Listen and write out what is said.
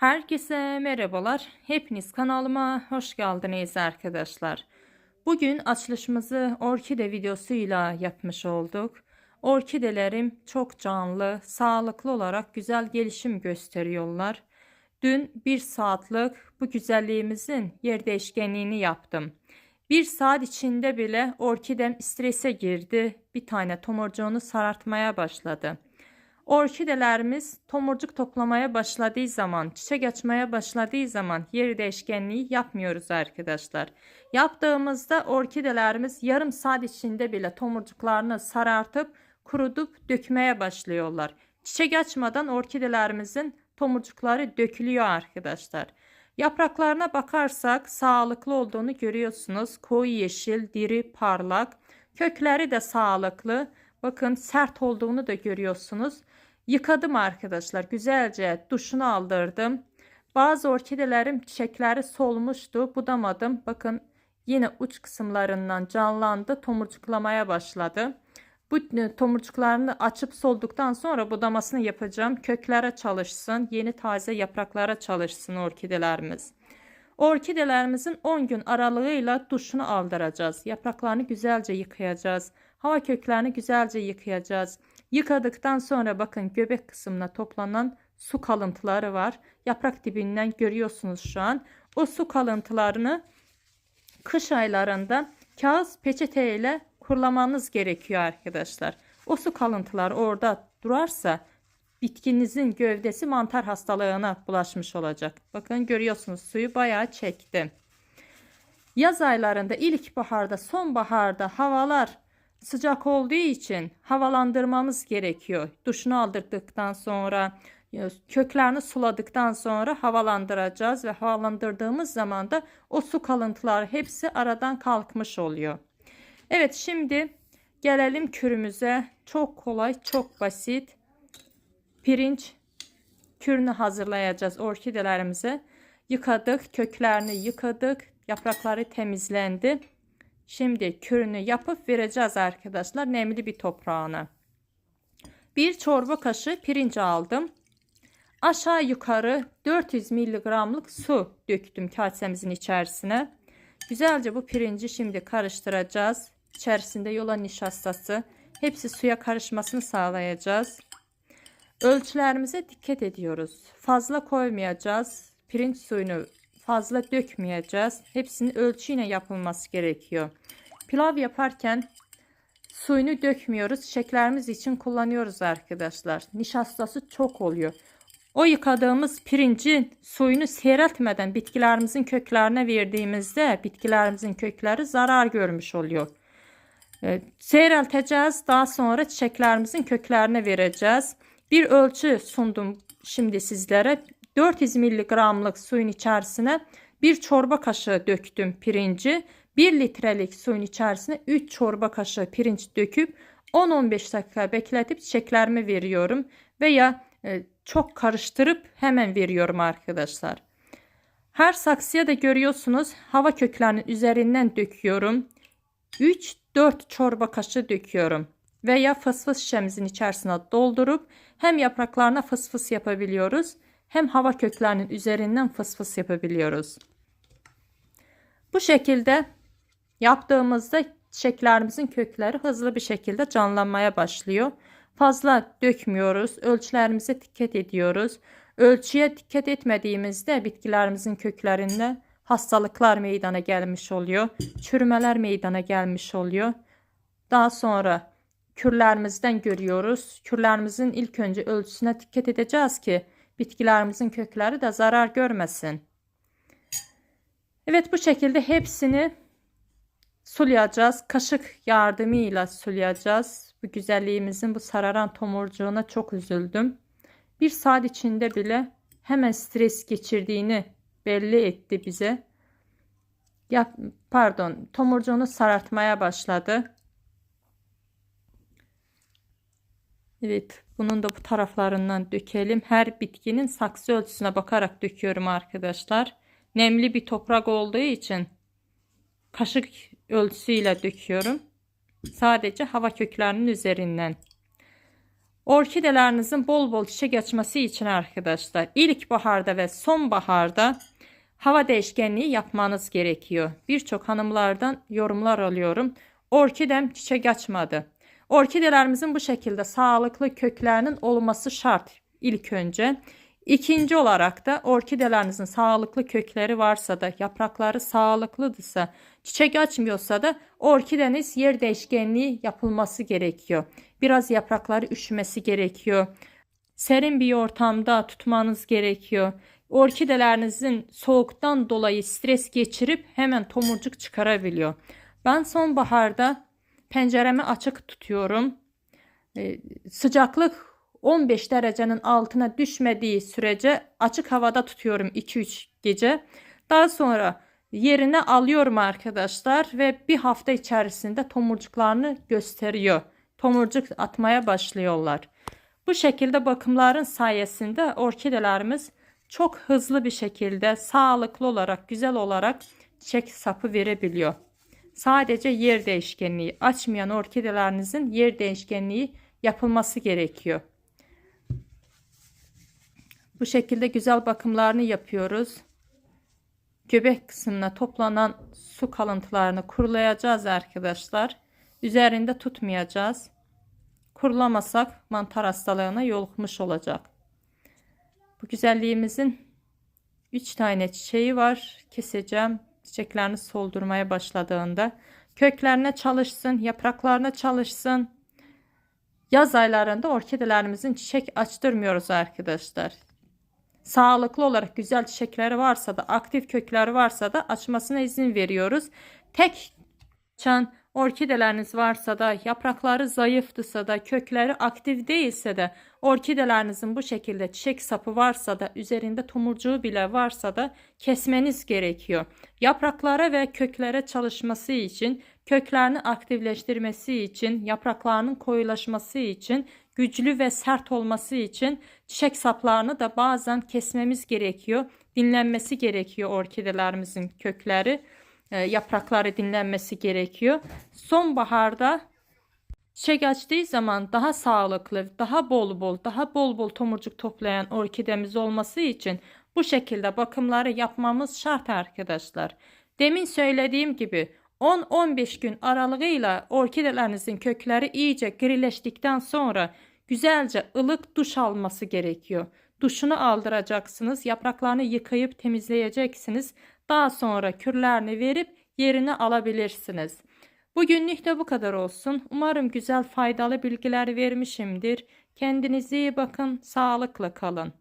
Herkese merhabalar. Hepiniz kanalıma hoş geldiniz arkadaşlar. Bugün açılışımızı orkide videosuyla yapmış olduk. Orkidelerim çok canlı, sağlıklı olarak güzel gelişim gösteriyorlar. Dün bir saatlik bu güzelliğimizin yer değişkenliğini yaptım. Bir saat içinde bile orkidem strese girdi. Bir tane tomurcuğunu sarartmaya başladı. Orkidelerimiz tomurcuk toplamaya başladığı zaman, çiçek açmaya başladığı zaman yer değişkenliği yapmıyoruz arkadaşlar. Yaptığımızda orkidelerimiz yarım saat içinde bile tomurcuklarını sarartıp kurutup dökmeye başlıyorlar. Çiçek açmadan orkidelerimizin tomurcukları dökülüyor arkadaşlar. Yapraklarına bakarsak sağlıklı olduğunu görüyorsunuz. Koyu yeşil, diri, parlak. Kökleri de sağlıklı. Bakın sert olduğunu da görüyorsunuz. Yıkadım arkadaşlar. Güzelce duşunu aldırdım. Bazı orkidelerim çiçekleri solmuştu. Budamadım. Bakın yine uç kısımlarından canlandı. Tomurcuklamaya başladı. Bu tomurcuklarını açıp solduktan sonra budamasını yapacağım. Köklere çalışsın. Yeni taze yapraklara çalışsın orkidelerimiz. Orkidelerimizin 10 gün aralığıyla duşunu aldıracağız. Yapraklarını güzelce yıkayacağız. Hava köklerini güzelce yıkayacağız. Yıkadıktan sonra bakın göbek kısmına toplanan su kalıntıları var. Yaprak dibinden görüyorsunuz şu an. O su kalıntılarını kış aylarında kağıt peçete ile kurulamanız gerekiyor arkadaşlar. O su kalıntıları orada durarsa bitkinizin gövdesi mantar hastalığına bulaşmış olacak. Bakın görüyorsunuz suyu bayağı çekti. Yaz aylarında ilkbaharda sonbaharda havalar sıcak olduğu için havalandırmamız gerekiyor. Duşunu aldırdıktan sonra köklerini suladıktan sonra havalandıracağız ve havalandırdığımız zaman da o su kalıntıları hepsi aradan kalkmış oluyor. Evet şimdi gelelim kürümüze. Çok kolay, çok basit. Pirinç kürünü hazırlayacağız orkidelerimize. Yıkadık, köklerini yıkadık, yaprakları temizlendi. Şimdi kürünü yapıp vereceğiz arkadaşlar nemli bir toprağına. Bir çorba kaşığı pirinç aldım. Aşağı yukarı 400 miligramlık su döktüm kasemizin içerisine. Güzelce bu pirinci şimdi karıştıracağız. İçerisinde yola nişastası. Hepsi suya karışmasını sağlayacağız. Ölçülerimize dikkat ediyoruz. Fazla koymayacağız. Pirinç suyunu fazla dökmeyeceğiz. Hepsinin ölçüyle yapılması gerekiyor. Pilav yaparken suyunu dökmüyoruz. Çiçeklerimiz için kullanıyoruz arkadaşlar. Nişastası çok oluyor. O yıkadığımız pirincin suyunu seyreltmeden bitkilerimizin köklerine verdiğimizde bitkilerimizin kökleri zarar görmüş oluyor. E, seyrelteceğiz. Daha sonra çiçeklerimizin köklerine vereceğiz. Bir ölçü sundum şimdi sizlere. 400 milligramlık suyun içerisine bir çorba kaşığı döktüm pirinci. 1 litrelik suyun içerisine 3 çorba kaşığı pirinç döküp 10-15 dakika bekletip çiçeklerimi veriyorum. Veya e, çok karıştırıp hemen veriyorum arkadaşlar. Her saksıya da görüyorsunuz hava köklerinin üzerinden döküyorum. 3-4 çorba kaşığı döküyorum. Veya fısfıs şişemizin içerisine doldurup hem yapraklarına fısfıs yapabiliyoruz hem hava köklerinin üzerinden fısfıs yapabiliyoruz. Bu şekilde yaptığımızda çiçeklerimizin kökleri hızlı bir şekilde canlanmaya başlıyor. Fazla dökmüyoruz. Ölçülerimize dikkat ediyoruz. Ölçüye dikkat etmediğimizde bitkilerimizin köklerinde hastalıklar meydana gelmiş oluyor. Çürümeler meydana gelmiş oluyor. Daha sonra kürlerimizden görüyoruz. Kürlerimizin ilk önce ölçüsüne dikkat edeceğiz ki bitkilerimizin kökleri de zarar görmesin. Evet bu şekilde hepsini sulayacağız. Kaşık yardımıyla sulayacağız. Bu güzelliğimizin bu sararan tomurcuğuna çok üzüldüm. Bir saat içinde bile hemen stres geçirdiğini belli etti bize. Ya, pardon tomurcuğunu sarartmaya başladı. Evet bunun da bu taraflarından dökelim. Her bitkinin saksı ölçüsüne bakarak döküyorum arkadaşlar. Nemli bir toprak olduğu için kaşık ölçüsüyle döküyorum. Sadece hava köklerinin üzerinden. Orkidelerinizin bol bol çiçek açması için arkadaşlar ilkbaharda ve sonbaharda hava değişkenliği yapmanız gerekiyor. Birçok hanımlardan yorumlar alıyorum. Orkidem çiçek açmadı. Orkidelerimizin bu şekilde sağlıklı köklerinin olması şart ilk önce. İkinci olarak da orkidelerinizin sağlıklı kökleri varsa da yaprakları sağlıklıdırsa çiçek açmıyorsa da orkideniz yer değişkenliği yapılması gerekiyor. Biraz yaprakları üşümesi gerekiyor. Serin bir ortamda tutmanız gerekiyor. Orkidelerinizin soğuktan dolayı stres geçirip hemen tomurcuk çıkarabiliyor. Ben sonbaharda penceremi açık tutuyorum. Ee, sıcaklık 15 derecenin altına düşmediği sürece açık havada tutuyorum 2-3 gece. Daha sonra yerine alıyorum arkadaşlar ve bir hafta içerisinde tomurcuklarını gösteriyor. Tomurcuk atmaya başlıyorlar. Bu şekilde bakımların sayesinde orkidelerimiz çok hızlı bir şekilde sağlıklı olarak, güzel olarak çiçek sapı verebiliyor. Sadece yer değişkenliği açmayan orkidelerinizin yer değişkenliği yapılması gerekiyor. Bu şekilde güzel bakımlarını yapıyoruz. Göbek kısmına toplanan su kalıntılarını kurulayacağız arkadaşlar. Üzerinde tutmayacağız. Kurulamasak mantar hastalığına yoluxmuş olacak. Bu güzelliğimizin 3 tane çiçeği var. Keseceğim. Çiçeklerini soldurmaya başladığında köklerine çalışsın, yapraklarına çalışsın. Yaz aylarında orkidelerimizin çiçek açtırmıyoruz arkadaşlar sağlıklı olarak güzel çiçekleri varsa da aktif kökleri varsa da açmasına izin veriyoruz. Tek çan orkideleriniz varsa da yaprakları zayıftısa da kökleri aktif değilse de orkidelerinizin bu şekilde çiçek sapı varsa da üzerinde tomurcuğu bile varsa da kesmeniz gerekiyor. Yapraklara ve köklere çalışması için köklerini aktifleştirmesi için yapraklarının koyulaşması için güçlü ve sert olması için çiçek saplarını da bazen kesmemiz gerekiyor. Dinlenmesi gerekiyor orkidelerimizin kökleri, yaprakları dinlenmesi gerekiyor. Sonbaharda çiçek açtığı zaman daha sağlıklı, daha bol bol, daha bol bol tomurcuk toplayan orkidemiz olması için bu şekilde bakımları yapmamız şart arkadaşlar. Demin söylediğim gibi 10-15 gün aralığıyla orkidelerinizin kökleri iyice grileştikten sonra güzelce ılık duş alması gerekiyor. Duşunu aldıracaksınız. Yapraklarını yıkayıp temizleyeceksiniz. Daha sonra kürlerini verip yerine alabilirsiniz. Bugünlük de bu kadar olsun. Umarım güzel faydalı bilgiler vermişimdir. Kendinize iyi bakın. Sağlıkla kalın.